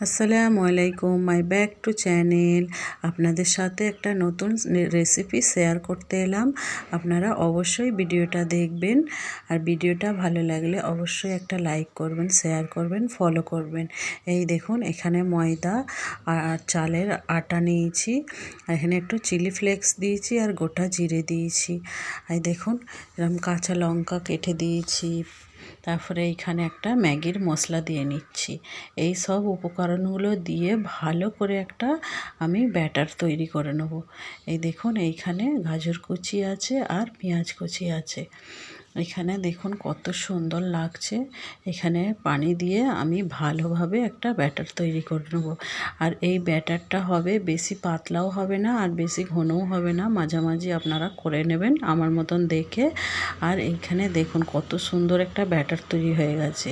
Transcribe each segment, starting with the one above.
আসসালামু আলাইকুম মাই back to channel আপনাদের সাথে একটা নতুন রেসিপি শেয়ার করতে এলাম। আপনারা অবশ্যই ভিডিওটা দেখবেন। আর ভিডিওটা ভালো লাগলে অবশ্যই একটা লাইক করবেন শেয়ার করবেন ফলো করবেন। এই দেখুন, এখানে ময়দা আর চালের আটা নিয়েছি। আর এখানে একটু চিলি ফ্লেক্স দিয়েছি আর গোটা জিরে দিয়েছি। এই দেখুন এরকম কাঁচা লঙ্কা কেটে দিয়েছি। তারপরে এইখানে একটা ম্যাগির মশলা দিয়ে নিচ্ছি। এই সব উপকরণগুলো দিয়ে ভালো করে একটা আমি ব্যাটার তৈরি করে নেব। এই দেখুন, এইখানে গাজর কুচি আছে আর পেঁয়াজ কুচি আছে। এখানে দেখুন কত সুন্দর লাগছে। এখানে পানি দিয়ে আমি ভালোভাবে একটা ব্যাটার তৈরি করে নেব। আর এই ব্যাটারটা হবে, বেশি পাতলাও হবে না আর বেশি ঘনও হবে না। মাঝামাঝি আপনারা করে নেবেন আমার মতন দেখে। আর এইখানে দেখুন কত সুন্দর একটা ব্যাটার তৈরি হয়ে গেছে।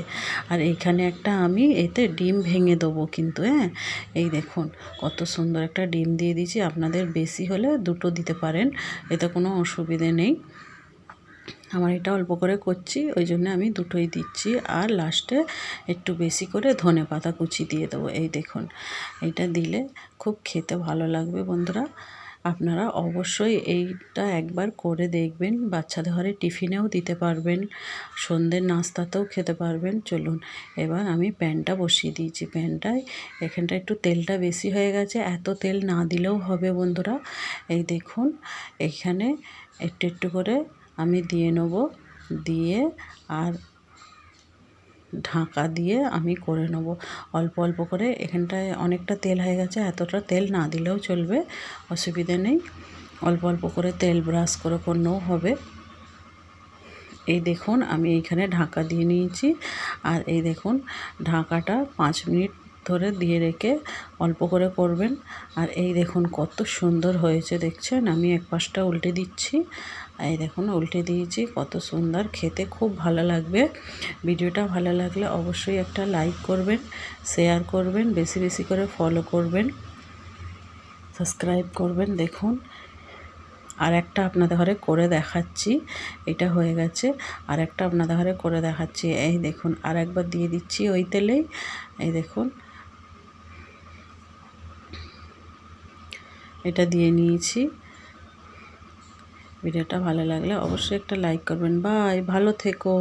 আর এইখানে একটা আমি এতে ডিম ভেঙে দেবো কিন্তু হ্যাঁ? এই দেখুন কত সুন্দর একটা ডিম দিয়ে দিয়েছি। আপনাদের বেশি হলে দুটো দিতে পারেন, এতে কোনো অসুবিধে নেই। আমার এটা অল্প করে করছি, ওই জন্য আমি দুটোই দিচ্ছি। আর লাস্টে একটু বেশি করে ধনে পাতা কুচি দিয়ে দেবো, এই দেখুন। এইটা দিলে খুব খেতে ভালো লাগবে বন্ধুরা। আপনারা অবশ্যই এইটা একবার করে দেখবেন, বাচ্চাদের ঘরে টিফিনেও দিতে পারবেন, সন্ধ্যের নাস্তাতেও খেতে পারবেন। চলুন, এবার আমি প্যানটা বসিয়ে দিয়েছি। প্যানটায় এখানটা একটু তেলটা বেশি হয়ে গেছে, এত তেল না দিলেও হবে বন্ধুরা। এই দেখুন, এখানে একটু একটু করে আমি দিয়ে নেব। দিয়ে আর ঢাকা দিয়ে আমি করে নেব। অল্প অল্প করে। এখানটায় অনেকটা তেল হয়ে গেছে। এতটা তেল না দিলেও চলবে। অসুবিধে নেই। অল্প অল্প করে তেল ব্রাশ করে করলেও হবে। এই দেখুন, আমি এইখানে ঢাকা দিয়ে নিয়েছি। আর এই দেখুন, ঢাকাটা পাঁচ মিনিট ধরে দিয়ে রেখে অল্প করে করবেন। আর এই দেখুন কত সুন্দর হয়েছে, দেখছেন? আমি এক পাশটা উল্টে দিচ্ছি। এই দেখুন, উল্টে দিয়েছি, কত সুন্দর। খেতে খুব ভালো লাগবে। ভিডিওটা ভালো লাগলে অবশ্যই একটা লাইক করবেন, শেয়ার করবেন, বেশি বেশি করে ফলো করবেন সাবস্ক্রাইব করবেন। দেখুন, আর একটা আপনাদের ঘরে করে দেখাচ্ছি, এটা হয়ে গেছে। আর একটা আপনাদের ঘরে করে দেখাচ্ছি। এই দেখুন আর একবার দিয়ে দিচ্ছি ওই তেলেই। এই দেখুন এটা দিয়ে নিয়েছি। ভিডিওটা ভালো লাগলে অবশ্যই একটা লাইক করবেন। বাই ভালো থেকো।